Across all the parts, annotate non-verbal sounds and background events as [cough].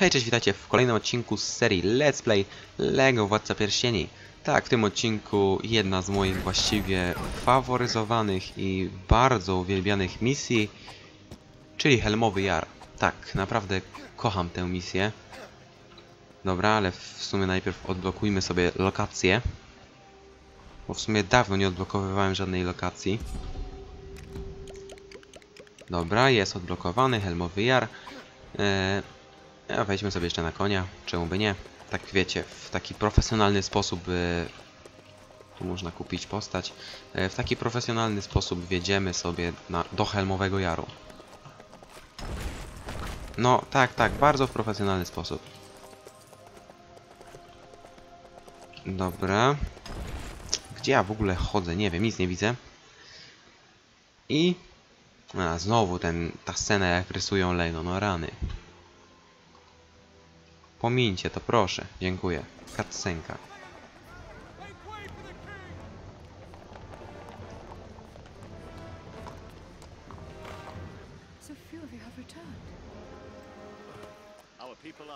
Hej, cześć, witajcie w kolejnym odcinku z serii Let's Play LEGO Władca Pierścieni. Tak, w tym odcinku jedna z moich właściwie faworyzowanych i bardzo uwielbianych misji, czyli Helmowy Jar. Tak, naprawdę kocham tę misję. Dobra, ale w sumie najpierw odblokujmy sobie lokację. Bo w sumie dawno nie odblokowywałem żadnej lokacji. Dobra, jest odblokowany Helmowy Jar. Eee, a wejdźmy sobie jeszcze na konia, czemu by nie? Tak wiecie, w taki profesjonalny sposób e, tu można kupić postać. E, w taki profesjonalny sposób wjedziemy sobie na, do Helmowego Jaru. No, tak, tak, bardzo w profesjonalny sposób. Dobra. Gdzie ja w ogóle chodzę? Nie wiem, nic nie widzę. I... A, znowu ten, ta scena jak rysują Lejno, no rany. Pomińcie to, proszę. Dziękuję.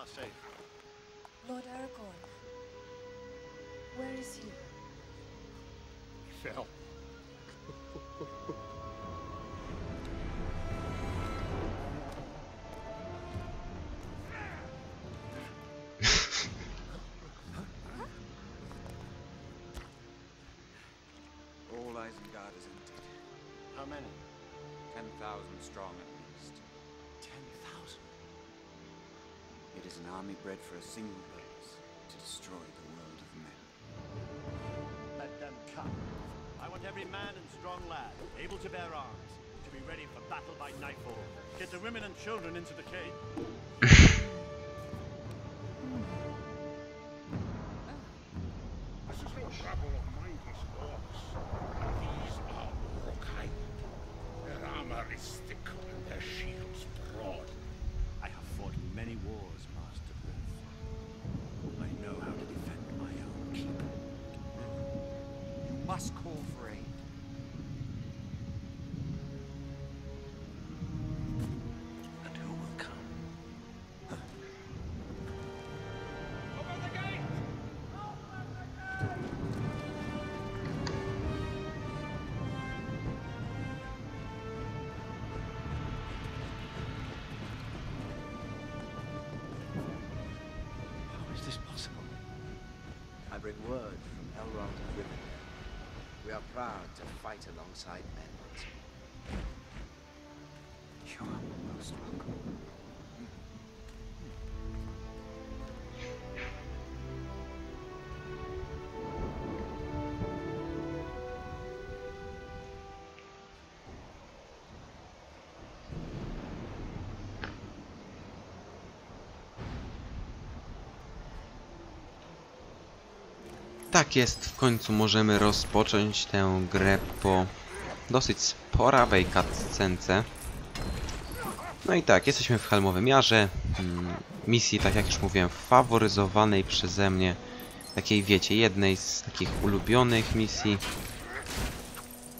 Safe. Lord Aragorn. Where is he? He fell. How many? Ten thousand strong at least. Ten thousand. It is an army bred for a single purpose to destroy the world of men. Let them come. I want every man and strong lad able to bear arms to be ready for battle by nightfall. Get the women and children into the cave. [laughs] This is no rabble of mindless orcs. These are Uruk-hai. Their armor is thick and their shields broad. I have fought many wars, Bring word from Elrond Rivendell. We are proud to fight alongside men once. You are most welcome. Tak jest, w końcu możemy rozpocząć tę grę po dosyć sporawej cutscence. No i tak, jesteśmy w Helmowym Jarze. mm, Misji, tak jak już mówiłem, faworyzowanej przeze mnie. Takiej, wiecie, jednej z takich ulubionych misji.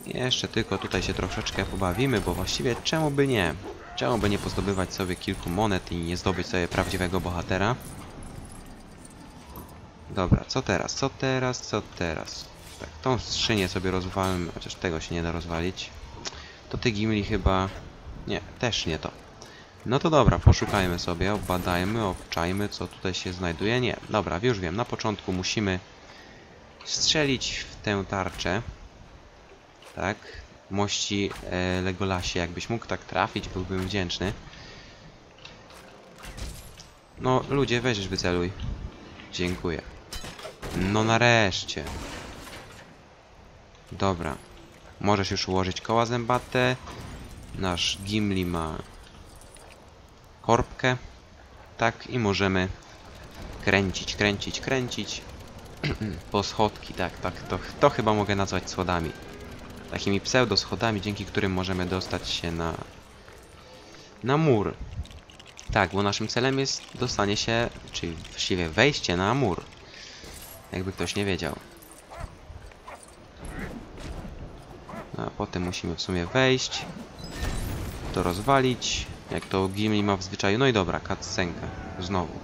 Jeszcze tylko tutaj się troszeczkę pobawimy, bo właściwie czemu by nie? Czemu by nie pozdobywać sobie kilku monet i nie zdobyć sobie prawdziwego bohatera? Dobra, co teraz? Co teraz? Co teraz? Tak, tą skrzynię sobie rozwalmy, chociaż tego się nie da rozwalić. To ty Gimli chyba... Nie, też nie to. No to dobra, poszukajmy sobie, obadajmy, obczajmy, co tutaj się znajduje. Nie, dobra, już wiem, na początku musimy strzelić w tę tarczę. Tak, mości e, Legolasie, jakbyś mógł tak trafić, byłbym wdzięczny. No, ludzie, weź wyceluj. Dziękuję. No nareszcie. Dobra. Możesz już ułożyć koła zębate. Nasz Gimli ma korbkę. Tak, i możemy kręcić, kręcić, kręcić. [clears throat] po schodki, tak, tak. To, to chyba mogę nazwać schodami. Takimi pseudo schodami, dzięki którym możemy dostać się na na mur. Tak, bo naszym celem jest dostanie się, czyli właściwie wejście na mur. Jakby ktoś nie wiedział. No, a potem musimy w sumie wejść. To rozwalić. Jak to Gimli ma w zwyczaju. No i dobra, cutscenka. Znowu.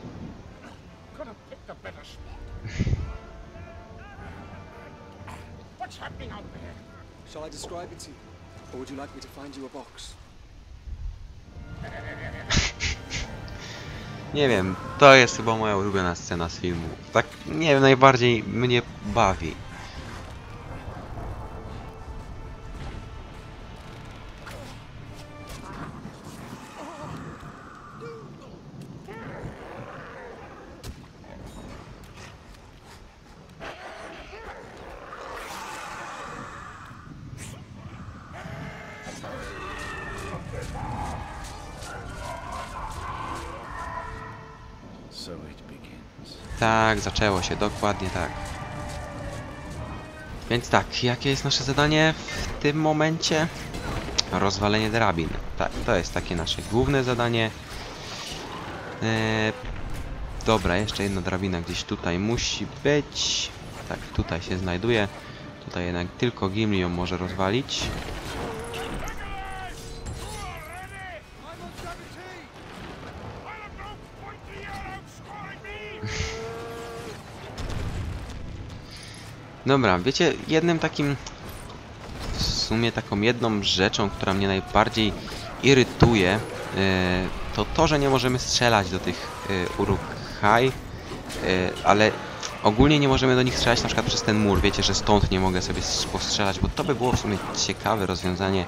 Shall I describe it to you? Or would you like me to find you a box? Nie wiem, to jest chyba moja ulubiona scena z filmu. Tak, nie wiem, najbardziej mnie bawi. Zaczęło się, dokładnie tak. Więc tak, jakie jest nasze zadanie w tym momencie? Rozwalenie drabin. Tak, to jest takie nasze główne zadanie. Eee, dobra, jeszcze jedna drabina gdzieś tutaj musi być. Tak, tutaj się znajduje. Tutaj jednak tylko Gimli ją może rozwalić. Dobra, wiecie, jednym takim w sumie taką jedną rzeczą, która mnie najbardziej irytuje, e, to to, że nie możemy strzelać do tych Uruk-hai, e, ale ogólnie nie możemy do nich strzelać na przykład przez ten mur. Wiecie, że stąd nie mogę sobie postrzelać, bo to by było w sumie ciekawe rozwiązanie.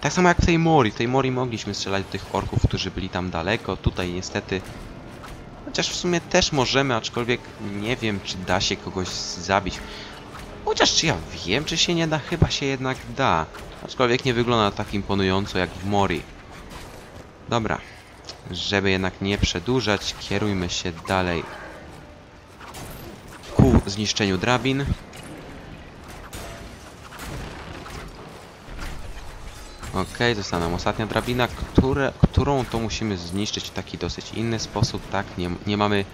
Tak samo jak w tej Mori. W tej Mori mogliśmy strzelać do tych orków, którzy byli tam daleko. Tutaj niestety Chociaż w sumie też możemy, aczkolwiek nie wiem, czy da się kogoś zabić. Chociaż czy ja wiem, czy się nie da? Chyba się jednak da. Aczkolwiek nie wygląda tak imponująco jak w Mori. Dobra. Żeby jednak nie przedłużać, kierujmy się dalej ku zniszczeniu drabin. Okej, została nam ostatnia drabina, które, którą to musimy zniszczyć w taki dosyć inny sposób, tak? Nie, nie mamy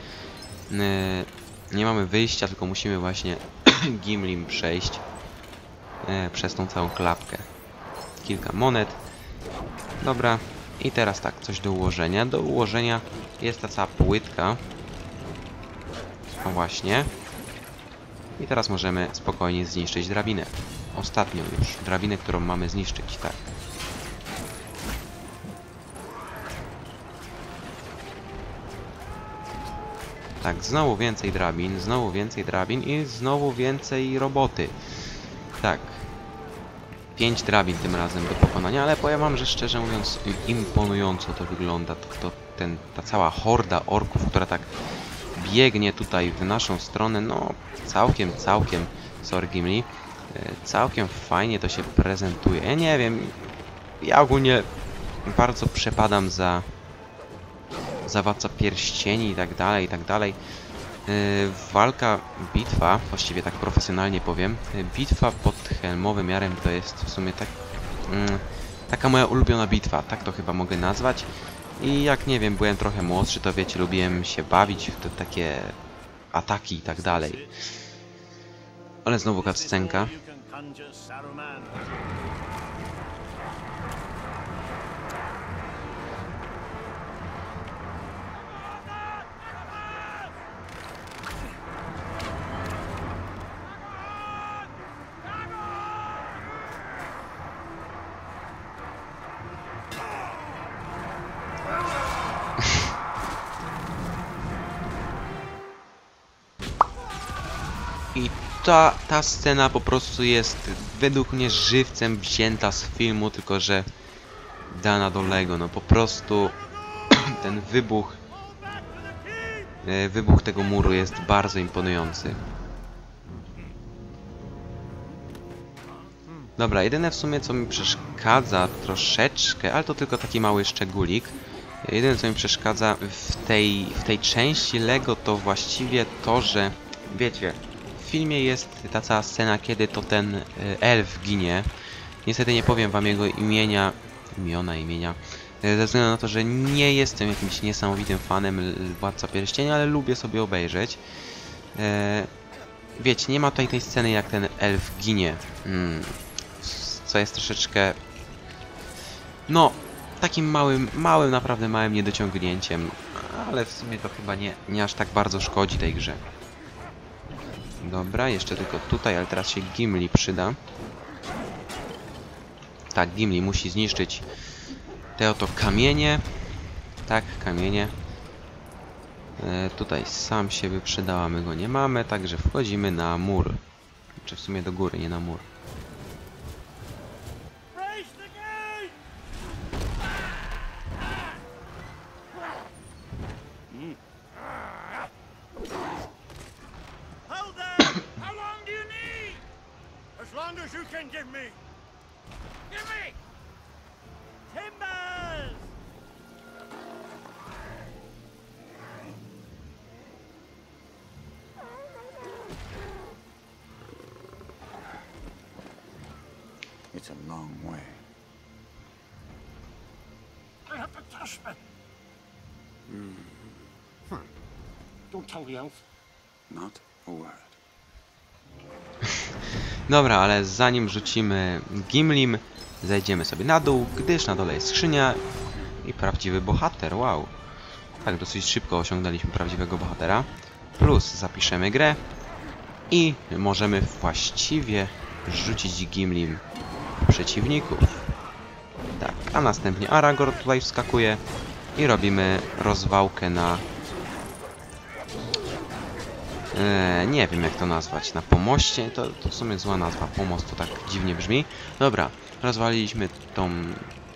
e, nie mamy wyjścia, tylko musimy właśnie [clears throat] Gimlim przejść e, przez tą całą klapkę. Kilka monet. Dobra. I teraz tak, coś do ułożenia. Do ułożenia jest ta cała płytka. O właśnie. I teraz możemy spokojnie zniszczyć drabinę. Ostatnią już. Drabinę, którą mamy zniszczyć, tak. Tak, znowu więcej drabin, znowu więcej drabin i znowu więcej roboty. Tak. Pięć drabin tym razem do pokonania, ale powiem wam, że szczerze mówiąc imponująco to wygląda. To, to ten, ta cała horda orków, która tak biegnie tutaj w naszą stronę, no całkiem, całkiem, sorry Gimli, e, całkiem fajnie to się prezentuje. Ja nie wiem, ja ogólnie bardzo przepadam za za Władca Pierścieni i tak dalej, i tak dalej. Yy, walka, bitwa, właściwie tak profesjonalnie powiem, yy, bitwa pod Helmowym Jarem to jest w sumie tak, mm, taka moja ulubiona bitwa, tak to chyba mogę nazwać. I jak nie wiem, byłem trochę młodszy, to wiecie, lubiłem się bawić w te takie ataki i tak dalej. Ale znowu cutscenka. I ta, ta scena po prostu jest według mnie żywcem wzięta z filmu, tylko że dana do Lego. No po prostu [clears throat] ten wybuch e, wybuch tego muru jest bardzo imponujący. Dobra, jedyne w sumie co mi przeszkadza troszeczkę, ale to tylko taki mały szczególik. Jedyne co mi przeszkadza w tej, w tej części Lego to właściwie to, że wiecie, filmie jest ta cała scena, kiedy to ten e, elf ginie. Niestety nie powiem wam jego imienia, imiona, imienia, e, ze względu na to, że nie jestem jakimś niesamowitym fanem Władca Pierścienia, ale lubię sobie obejrzeć. E, wiecie, nie ma tutaj tej sceny, jak ten elf ginie. Mm, co jest troszeczkę... No, takim małym, małym, naprawdę małym niedociągnięciem, ale w sumie to chyba nie, nie aż tak bardzo szkodzi tej grze. Dobra, jeszcze tylko tutaj, ale teraz się Gimli przyda. Tak, Gimli musi zniszczyć te oto kamienie. Tak, kamienie. E, tutaj sam się by przydała, my go nie mamy, także wchodzimy na mur. Czy w sumie do góry, nie na mur. As long as you can give me. Give me! Timbers! It's a long way. I have to touch me. Hmm. Don't tell the elf. Not a word. Dobra, ale zanim rzucimy Gimlim, zejdziemy sobie na dół, gdyż na dole jest skrzynia i prawdziwy bohater, wow. Tak, dosyć szybko osiągnęliśmy prawdziwego bohatera. Plus zapiszemy grę i możemy właściwie rzucić Gimlim przeciwników. Tak, a następnie Aragorn tutaj wskakuje i robimy rozwałkę na E, nie wiem jak to nazwać. Na pomoście? To, to w sumie zła nazwa. Pomost to tak dziwnie brzmi. Dobra, rozwaliliśmy tą,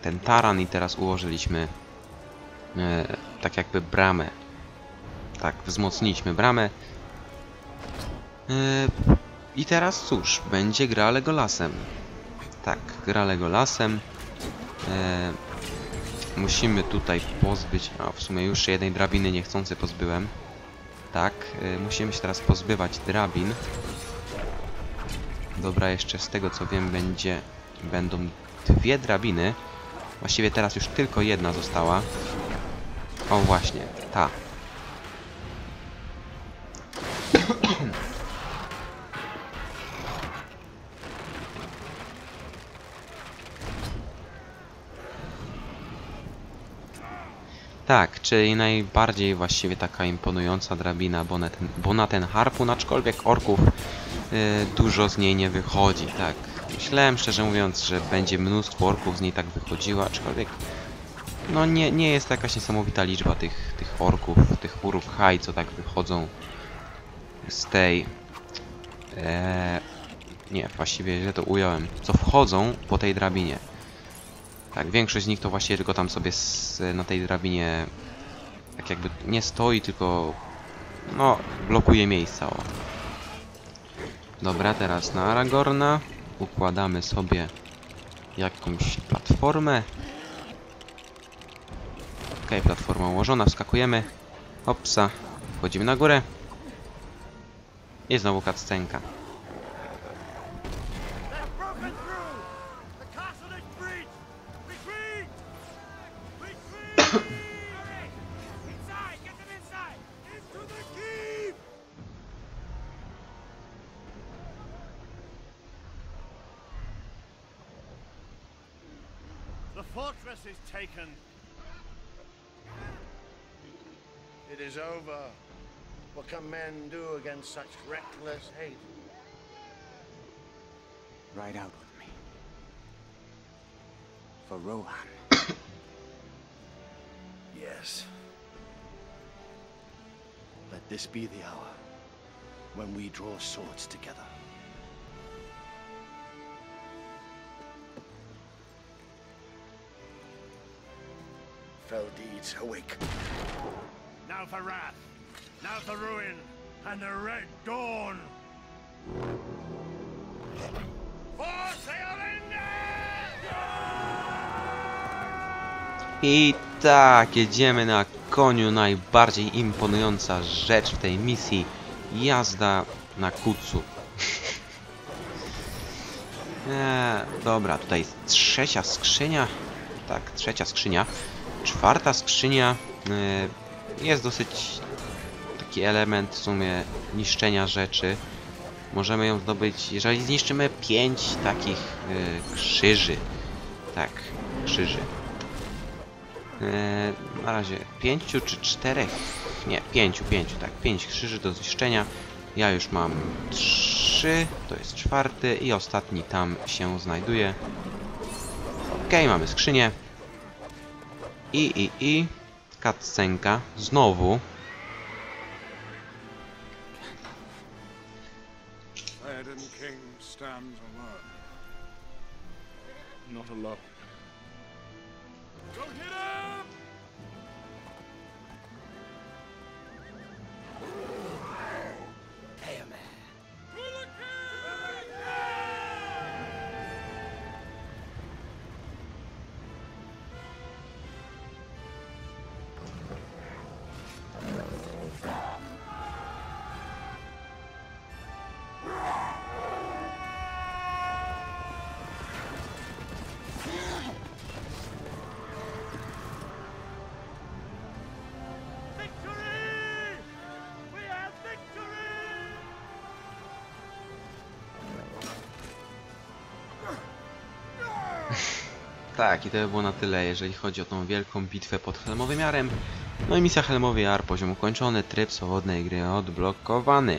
ten taran i teraz ułożyliśmy e, tak jakby bramę. Tak, wzmocniliśmy bramę. E, I teraz cóż, będzie gra Legolasem. Tak, gra Legolasem. E, musimy tutaj pozbyć... A w sumie już jednej drabiny niechcący pozbyłem. Tak, y, musimy się teraz pozbywać drabin. Dobra, jeszcze z tego co wiem będzie... Będą dwie drabiny. Właściwie teraz już tylko jedna została. O właśnie, ta. Tak, czyli najbardziej właściwie taka imponująca drabina, bo na ten, bo na ten harpun, aczkolwiek orków y, dużo z niej nie wychodzi, tak. Myślałem szczerze mówiąc, że będzie mnóstwo orków z niej tak wychodziło, aczkolwiek no nie, nie jest to jakaś niesamowita liczba tych, tych orków, tych urukhai, co tak wychodzą z tej... E, nie, właściwie źle to ująłem. Co wchodzą po tej drabinie. Tak, większość z nich to właściwie tylko tam sobie s- na tej drabinie tak jakby nie stoi, tylko no, blokuje miejsca. O. Dobra, teraz na Aragorna układamy sobie jakąś platformę. Okej, platforma ułożona, wskakujemy. Hopsa, wchodzimy na górę. I znowu cutscenka. Do against such reckless hate? Ride out with me. For Rohan. [coughs] Yes. Let this be the hour when we draw swords together. Fell deeds awake. Now for wrath. Now for ruin. And the Red Dawn. For I tak, jedziemy na koniu. Najbardziej imponująca rzecz w tej misji. Jazda na kucu. eee, [laughs] dobra, tutaj trzecia skrzynia. Tak, trzecia skrzynia. Czwarta skrzynia e, jest dosyć taki element w sumie niszczenia rzeczy. Możemy ją zdobyć, jeżeli zniszczymy pięć takich e, krzyży. Tak, krzyży. E, na razie pięciu czy czterech? Nie, pięciu, pięciu, tak. Pięć krzyży do zniszczenia. Ja już mam trzy, to jest czwarty i ostatni tam się znajduje. Okej, mamy skrzynię. I, i, i. Cutscenka. Znowu. not a lot. Him! Tak, i to by było na tyle, jeżeli chodzi o tą wielką bitwę pod Helmowym Jarem. No i misja Helmowy Jar, poziom ukończony, tryb swobodnej gry odblokowany.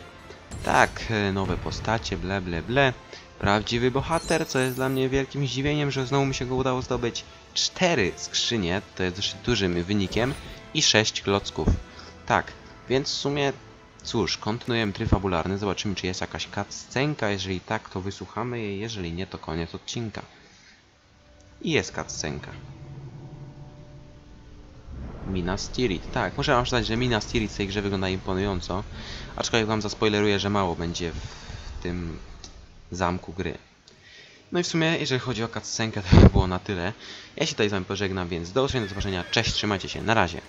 Tak, nowe postacie, ble ble ble. Prawdziwy bohater, co jest dla mnie wielkim zdziwieniem, że znowu mi się go udało zdobyć. Cztery skrzynie, to jest dosyć dużym wynikiem, i sześć klocków. Tak, więc w sumie, cóż, kontynuujemy tryb fabularny, zobaczymy czy jest jakaś cutscenka, jeżeli tak, to wysłuchamy jej, jeżeli nie, to koniec odcinka. I jest cutscenka. Minas Tirith. Tak, muszę wam przyznać, że Minas Tirith w tej grze wygląda imponująco. Aczkolwiek wam zaspoileruję, że mało będzie w tym zamku gry. No i w sumie, jeżeli chodzi o cutscenkę, to by [laughs] było na tyle. Ja się tutaj z wami pożegnam, więc do usłyszenia, do zobaczenia. Cześć, trzymajcie się, na razie.